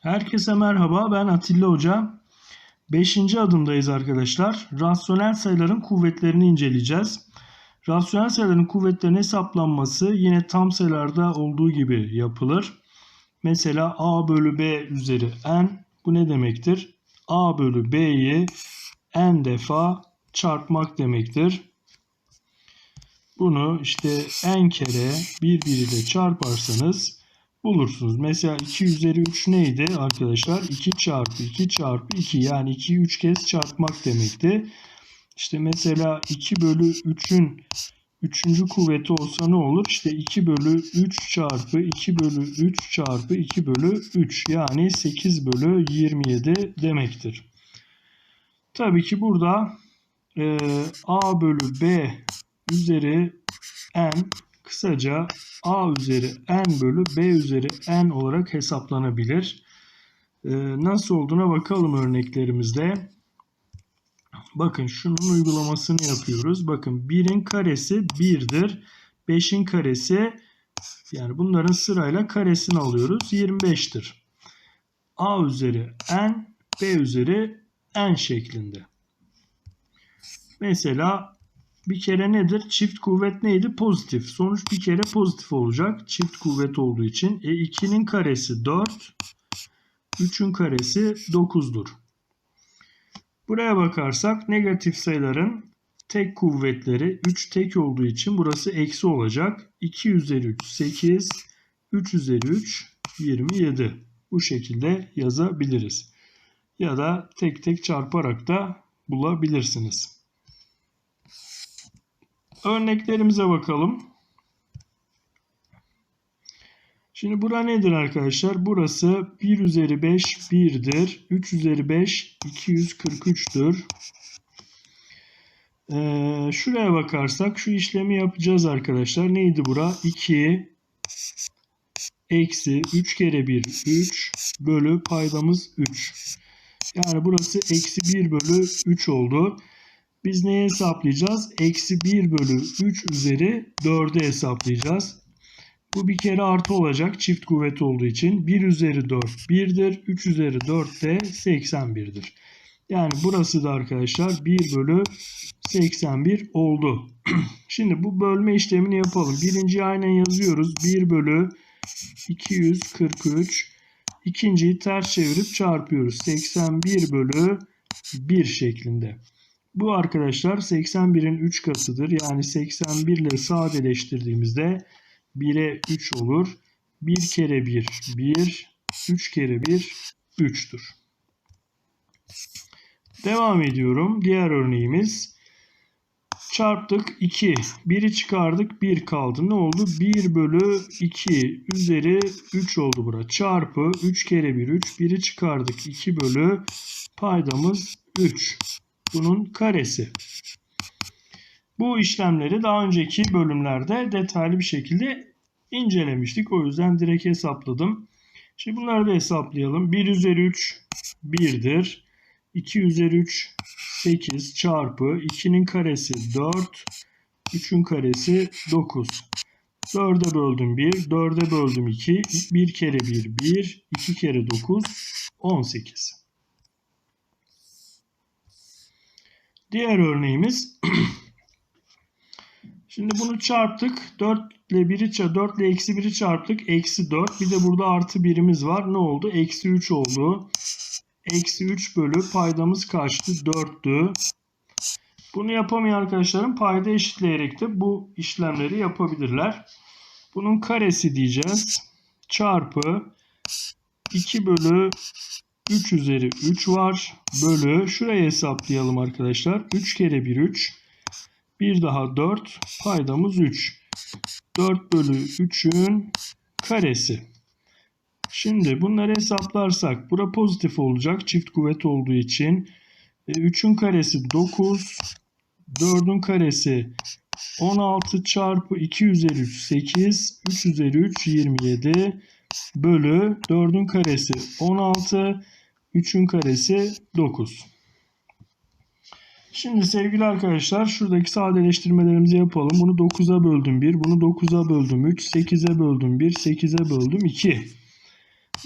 Herkese merhaba ben Atilla Hoca. Beşinci adımdayız arkadaşlar. Rasyonel sayıların kuvvetlerini inceleyeceğiz. Rasyonel sayıların kuvvetlerinin hesaplanması yine tam sayılarda olduğu gibi yapılır. Mesela a bölü b üzeri n bu ne demektir? a bölü b'yi n defa çarpmak demektir. Bunu işte n kere birbiriyle çarparsanız bulursunuz. Mesela 2 üzeri 3 neydi arkadaşlar? 2 çarpı 2 çarpı 2 yani 2'yi 3 kez çarpmak demekti. İşte mesela 2 bölü 3'ün 3. kuvveti olsa ne olur? İşte 2 bölü 3 çarpı 2 bölü 3 çarpı 2 bölü 3 yani 8 bölü 27 demektir. Tabii ki burada e, a bölü b üzeri n kısaca a üzeri n bölü b üzeri n olarak hesaplanabilir. Ee, nasıl olduğuna bakalım örneklerimizde. Bakın şunun uygulamasını yapıyoruz. Bakın 1'in karesi 1'dir. 5'in karesi yani bunların sırayla karesini alıyoruz. 25'tir. a üzeri n, b üzeri n şeklinde. Mesela bir kere nedir? Çift kuvvet neydi? Pozitif. Sonuç bir kere pozitif olacak. Çift kuvvet olduğu için. E 2'nin karesi 4. 3'ün karesi 9'dur. Buraya bakarsak negatif sayıların tek kuvvetleri 3 tek olduğu için burası eksi olacak. 2 üzeri 3 8. 3 üzeri 3 27. Bu şekilde yazabiliriz. Ya da tek tek çarparak da bulabilirsiniz. Örneklerimize bakalım. Şimdi bura nedir arkadaşlar? Burası 1 üzeri 5 1'dir. 3 üzeri 5 243'tür. Ee, şuraya bakarsak şu işlemi yapacağız arkadaşlar. Neydi bura? 2 eksi 3 kere 1 3 bölü paydamız 3. Yani burası eksi 1 bölü 3 oldu. Biz neyi hesaplayacağız? Eksi 1 bölü 3 üzeri 4'ü hesaplayacağız. Bu bir kere artı olacak çift kuvvet olduğu için. 1 üzeri 4 1'dir. 3 üzeri 4 de 81'dir. Yani burası da arkadaşlar 1 bölü 81 oldu. Şimdi bu bölme işlemini yapalım. Birinciyi aynen yazıyoruz. 1 bölü 243. İkinciyi ters çevirip çarpıyoruz. 81 bölü 1 şeklinde. Bu arkadaşlar 81'in 3 katıdır. Yani 81 ile sadeleştirdiğimizde 1'e 3 olur. 1 kere 1 1, 3 kere 1 3'tür. Devam ediyorum. Diğer örneğimiz. Çarptık 2. 1'i çıkardık 1 kaldı. Ne oldu? 1 bölü 2 üzeri 3 oldu bura. Çarpı 3 kere 1 3. 1'i çıkardık 2 bölü paydamız 3 bunun karesi. Bu işlemleri daha önceki bölümlerde detaylı bir şekilde incelemiştik. O yüzden direkt hesapladım. Şimdi bunları da hesaplayalım. 1 üzeri 3 1'dir. 2 üzeri 3 8 çarpı 2'nin karesi 4. 3'ün karesi 9. 4'e böldüm 1. 4'e böldüm 2. 1 kere 1 1. 2 kere 9 18. Diğer örneğimiz Şimdi bunu çarptık. 4 ile 1'i 4 ile eksi 1'i çarptık. Eksi 4. Bir de burada artı 1'imiz var. Ne oldu? Eksi 3 oldu. Eksi 3 bölü paydamız kaçtı? 4'tü. Bunu yapamayan arkadaşlarım payda eşitleyerek de bu işlemleri yapabilirler. Bunun karesi diyeceğiz. Çarpı 2 bölü 3 üzeri 3 var. Bölü şurayı hesaplayalım arkadaşlar. 3 kere 1 3. Bir daha 4. Paydamız 3. 4 bölü 3'ün karesi. Şimdi bunları hesaplarsak bura pozitif olacak. Çift kuvvet olduğu için. 3'ün karesi 9. 4'ün karesi 16 çarpı 2 üzeri 3 8. 3 üzeri 3 27 bölü 4'ün karesi 16. 3'ün karesi 9. Şimdi sevgili arkadaşlar şuradaki sadeleştirmelerimizi yapalım. Bunu 9'a böldüm 1, bunu 9'a böldüm 3, 8'e böldüm 1, 8'e böldüm 2.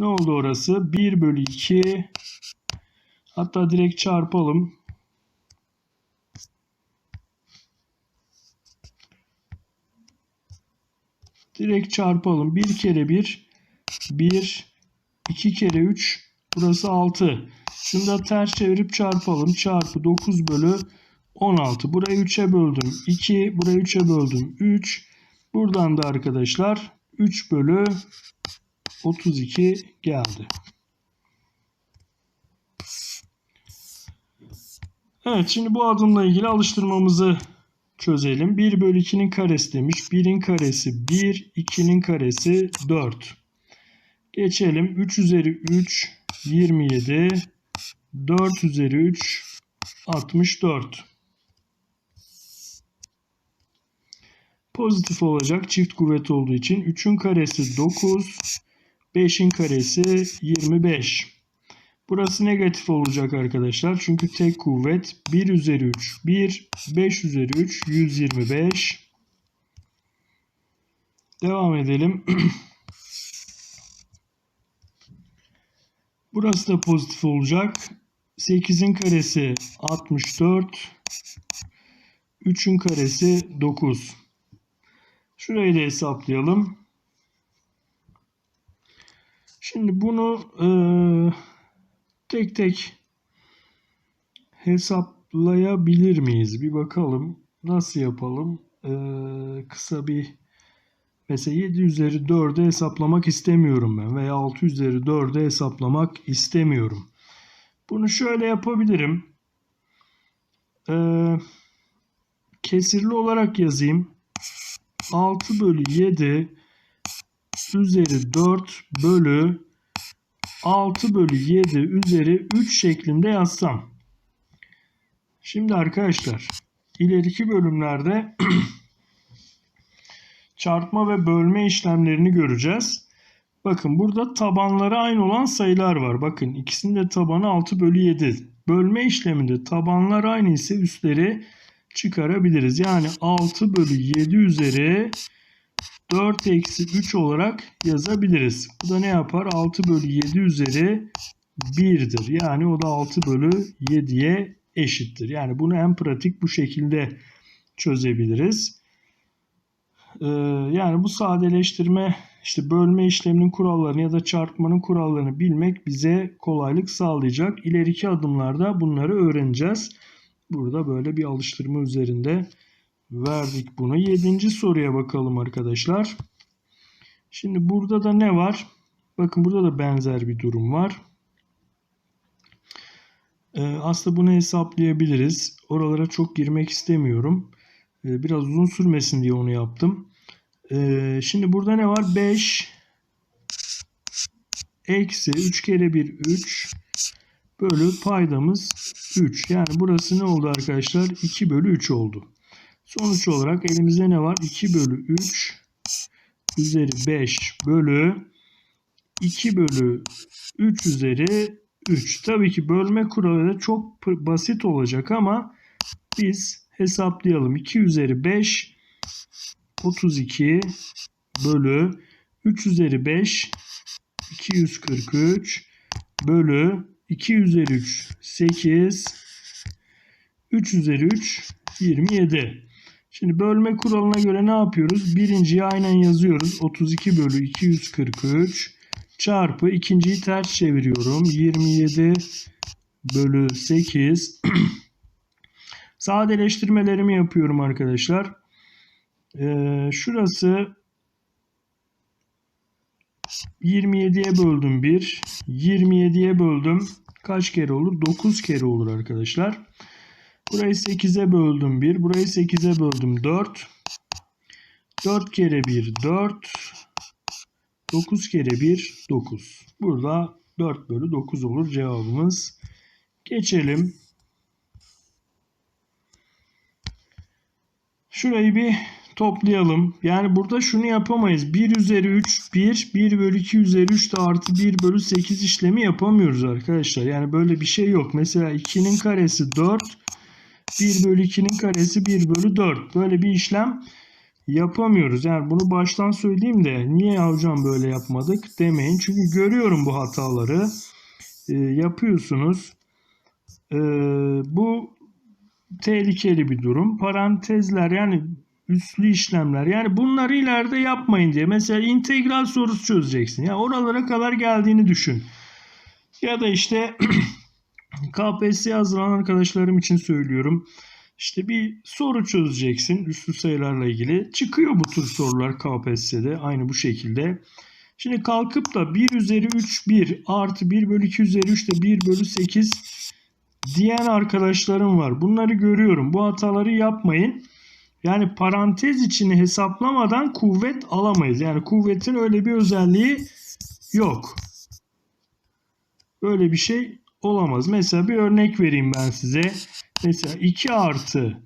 Ne oldu orası? 1 bölü 2 hatta direkt çarpalım. Direkt çarpalım. 1 kere 1 1 2 kere 3 burası 6. Şunu da ters çevirip çarpalım. Çarpı 9 bölü 16. Burayı 3'e böldüm. 2. Burayı 3'e böldüm. 3. Buradan da arkadaşlar 3 bölü 32 geldi. Evet şimdi bu adımla ilgili alıştırmamızı çözelim. 1 bölü 2'nin karesi demiş. 1'in karesi 1, 2'nin karesi 4. Geçelim. 3 üzeri 3, 27. 4 üzeri 3, 64. Pozitif olacak çift kuvvet olduğu için 3'ün karesi 9, 5'in karesi 25. Burası negatif olacak arkadaşlar. Çünkü tek kuvvet 1 üzeri 3 1, 5 üzeri 3 125. Devam edelim. Burası da pozitif olacak. 8'in karesi 64. 3'ün karesi 9. Şurayı da hesaplayalım. Şimdi bunu e, tek tek hesaplayabilir miyiz? Bir bakalım. Nasıl yapalım? E, kısa bir mesela 7 üzeri 4'e hesaplamak istemiyorum ben veya 6 üzeri 4'e hesaplamak istemiyorum. Bunu şöyle yapabilirim. E, kesirli olarak yazayım. 6 bölü 7 üzeri 4 bölü 6 bölü 7 üzeri 3 şeklinde yazsam. Şimdi arkadaşlar ileriki bölümlerde çarpma ve bölme işlemlerini göreceğiz. Bakın burada tabanları aynı olan sayılar var. Bakın ikisinin de tabanı 6 bölü 7. Bölme işleminde tabanlar aynı ise üstleri çıkarabiliriz. Yani 6 bölü 7 üzeri 4 eksi 3 olarak yazabiliriz. Bu da ne yapar? 6 bölü 7 üzeri 1'dir. Yani o da 6 bölü 7'ye eşittir. Yani bunu en pratik bu şekilde çözebiliriz. Ee, yani bu sadeleştirme işte bölme işleminin kurallarını ya da çarpmanın kurallarını bilmek bize kolaylık sağlayacak. İleriki adımlarda bunları öğreneceğiz. Burada böyle bir alıştırma üzerinde verdik bunu. Yedinci soruya bakalım arkadaşlar. Şimdi burada da ne var? Bakın burada da benzer bir durum var. Ee, aslında bunu hesaplayabiliriz. Oralara çok girmek istemiyorum. Ee, biraz uzun sürmesin diye onu yaptım. Ee, şimdi burada ne var? 5 eksi 3 kere 1 3 bölü paydamız 3. Yani burası ne oldu arkadaşlar? 2 bölü 3 oldu. Sonuç olarak elimizde ne var? 2 bölü 3 üzeri 5 bölü 2 bölü 3 üzeri 3. Tabii ki bölme kuralı da çok basit olacak ama biz hesaplayalım. 2 üzeri 5 32 bölü 3 üzeri 5 243 bölü 2 üzeri 3 8 3 üzeri 3 27. Şimdi bölme kuralına göre ne yapıyoruz? Birinciyi aynen yazıyoruz. 32 bölü 243 çarpı ikinciyi ters çeviriyorum. 27 bölü 8 sadeleştirmelerimi yapıyorum arkadaşlar. Ee, şurası 27'ye böldüm 1. 27'ye böldüm. Kaç kere olur? 9 kere olur arkadaşlar. Burayı 8'e böldüm 1. Burayı 8'e böldüm 4. 4 kere 1 4. 9 kere 1 9. Burada 4 bölü 9 olur cevabımız. Geçelim. Şurayı bir toplayalım. Yani burada şunu yapamayız. 1 üzeri 3 1. 1 bölü 2 üzeri 3 de artı 1 bölü 8 işlemi yapamıyoruz arkadaşlar. Yani böyle bir şey yok. Mesela 2'nin karesi 4. 1 bölü 2'nin karesi 1 bölü 4. Böyle bir işlem yapamıyoruz. Yani bunu baştan söyleyeyim de niye hocam böyle yapmadık demeyin. Çünkü görüyorum bu hataları. E, yapıyorsunuz. E, bu tehlikeli bir durum. Parantezler yani üslü işlemler. Yani bunları ileride yapmayın diye. Mesela integral sorusu çözeceksin. Ya yani oralara kadar geldiğini düşün. Ya da işte KPSS hazırlanan arkadaşlarım için söylüyorum. İşte bir soru çözeceksin üslü sayılarla ilgili. Çıkıyor bu tür sorular KPSS'de aynı bu şekilde. Şimdi kalkıp da 1 üzeri 3 1 artı 1 bölü 2 üzeri 3 de 1 bölü 8 diyen arkadaşlarım var. Bunları görüyorum. Bu hataları yapmayın. Yani parantez içini hesaplamadan kuvvet alamayız. Yani kuvvetin öyle bir özelliği yok. Böyle bir şey olamaz. Mesela bir örnek vereyim ben size. Mesela 2 artı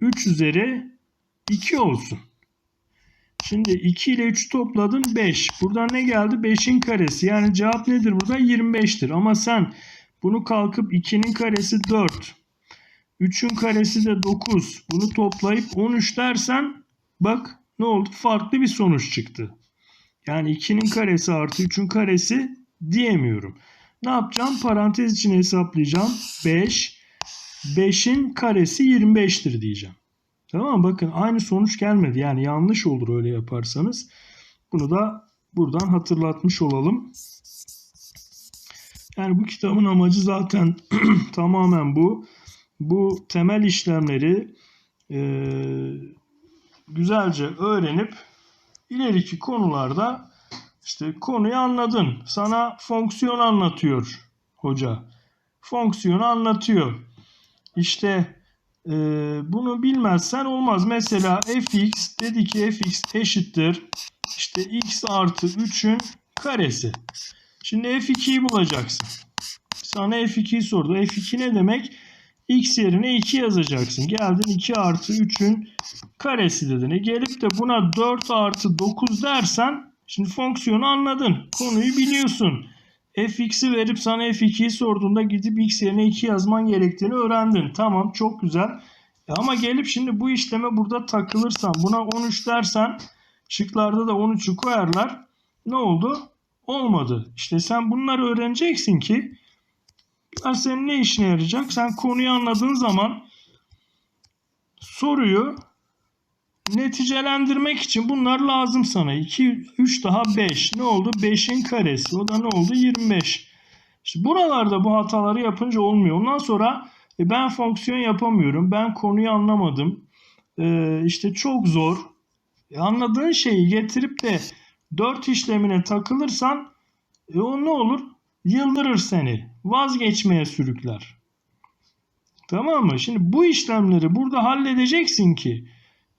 3 üzeri 2 olsun. Şimdi 2 ile 3 topladın 5. Buradan ne geldi? 5'in karesi. Yani cevap nedir burada? 25'tir. Ama sen bunu kalkıp 2'nin karesi 4. 3'ün karesi de 9. Bunu toplayıp 13 dersen bak ne oldu? Farklı bir sonuç çıktı. Yani 2'nin karesi artı 3'ün karesi diyemiyorum. Ne yapacağım? Parantez içine hesaplayacağım. 5. 5'in karesi 25'tir diyeceğim. Tamam mı? Bakın aynı sonuç gelmedi. Yani yanlış olur öyle yaparsanız. Bunu da buradan hatırlatmış olalım. Yani bu kitabın amacı zaten tamamen bu. Bu temel işlemleri e, güzelce öğrenip ileriki konularda işte konuyu anladın. Sana fonksiyon anlatıyor hoca. Fonksiyonu anlatıyor. İşte e, bunu bilmezsen olmaz. Mesela fx dedi ki fx eşittir işte x artı 3'ün karesi. Şimdi f2'yi bulacaksın. Sana f2'yi sordu. f2 ne demek? X yerine 2 yazacaksın. Geldin 2 artı 3'ün karesi dedin. E gelip de buna 4 artı 9 dersen şimdi fonksiyonu anladın. Konuyu biliyorsun. fx'i verip sana f2'yi sorduğunda gidip x yerine 2 yazman gerektiğini öğrendin. Tamam çok güzel. E ama gelip şimdi bu işleme burada takılırsan buna 13 dersen şıklarda da 13'ü koyarlar. Ne oldu? Olmadı. İşte sen bunları öğreneceksin ki bunlar senin ne işine yarayacak? Sen konuyu anladığın zaman soruyu neticelendirmek için bunlar lazım sana. 2, 3 daha 5. Ne oldu? 5'in karesi. O da ne oldu? 25. İşte buralarda bu hataları yapınca olmuyor. Ondan sonra e, ben fonksiyon yapamıyorum. Ben konuyu anlamadım. E, işte çok zor. E, anladığın şeyi getirip de 4 işlemine takılırsan e, o ne olur? Yıldırır seni. Vazgeçmeye sürükler. Tamam mı? Şimdi bu işlemleri burada halledeceksin ki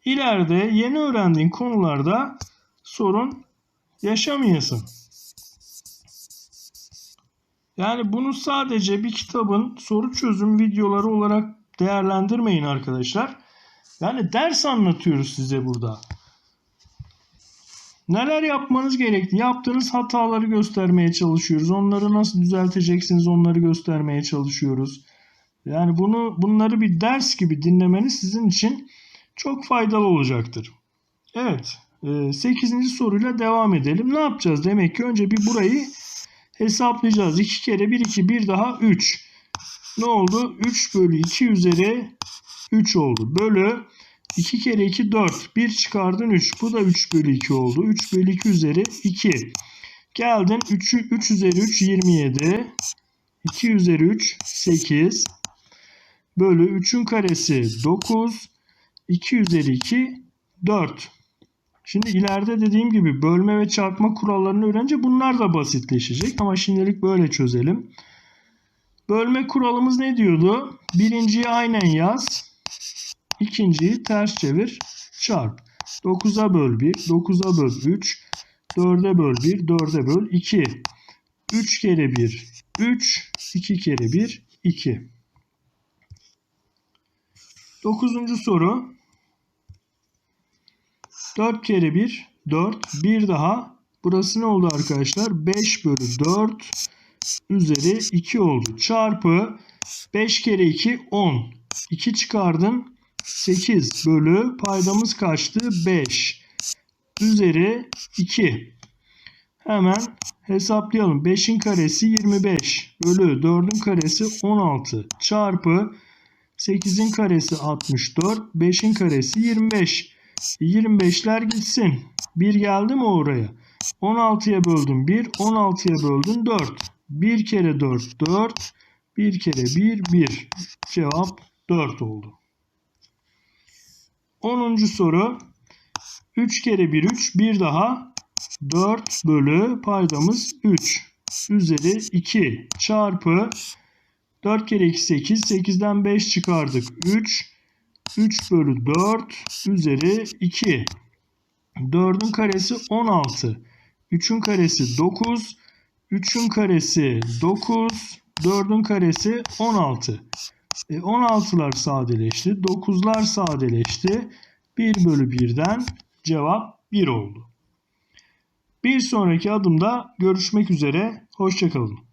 ileride yeni öğrendiğin konularda sorun yaşamayasın. Yani bunu sadece bir kitabın soru çözüm videoları olarak değerlendirmeyin arkadaşlar. Yani ders anlatıyoruz size burada. Neler yapmanız gerektiği, yaptığınız hataları göstermeye çalışıyoruz. Onları nasıl düzelteceksiniz onları göstermeye çalışıyoruz. Yani bunu bunları bir ders gibi dinlemeniz sizin için çok faydalı olacaktır. Evet, 8. E, soruyla devam edelim. Ne yapacağız? Demek ki önce bir burayı hesaplayacağız. 2 kere 1 2 bir daha 3. Ne oldu? 3 bölü 2 üzeri 3 oldu. Bölü 2 kere 2 4. 1 çıkardın 3. Bu da 3 bölü 2 oldu. 3 bölü 2 üzeri 2. Geldin 3, 3 üzeri 3 27. 2 üzeri 3 8. Bölü 3'ün karesi 9. 2 üzeri 2 4. Şimdi ileride dediğim gibi bölme ve çarpma kurallarını öğrenince bunlar da basitleşecek. Ama şimdilik böyle çözelim. Bölme kuralımız ne diyordu? Birinciyi aynen yaz. İkinciyi ters çevir. Çarp. 9'a böl 1. 9'a böl 3. 4'e böl 1. 4'e böl 2. 3 kere 1 3. 2 kere 1 2. Dokuzuncu soru. 4 kere 1 4. Bir daha. Burası ne oldu arkadaşlar? 5 bölü 4 üzeri 2 oldu. Çarpı 5 kere 2 10. 2 çıkardın. 8 bölü paydamız kaçtı? 5 üzeri 2. Hemen hesaplayalım. 5'in karesi 25 bölü 4'ün karesi 16 çarpı 8'in karesi 64 5'in karesi 25. 25'ler gitsin. 1 geldi mi oraya? 16'ya böldüm 1, 16'ya böldüm 4. 1 kere 4 4, 1 kere 1 1. Cevap 4 oldu. 10. soru. 3 kere 1 3 bir daha. 4 bölü paydamız 3 üzeri 2 çarpı 4 kere 2 8 8'den 5 çıkardık. 3 3 bölü 4 üzeri 2 4'ün karesi 16 3'ün karesi 9 3'ün karesi 9 4'ün karesi 16 e, 16'lar sadeleşti 9'lar sadeleşti 1 bölü 1'den cevap 1 oldu. Bir sonraki adımda görüşmek üzere. Hoşçakalın.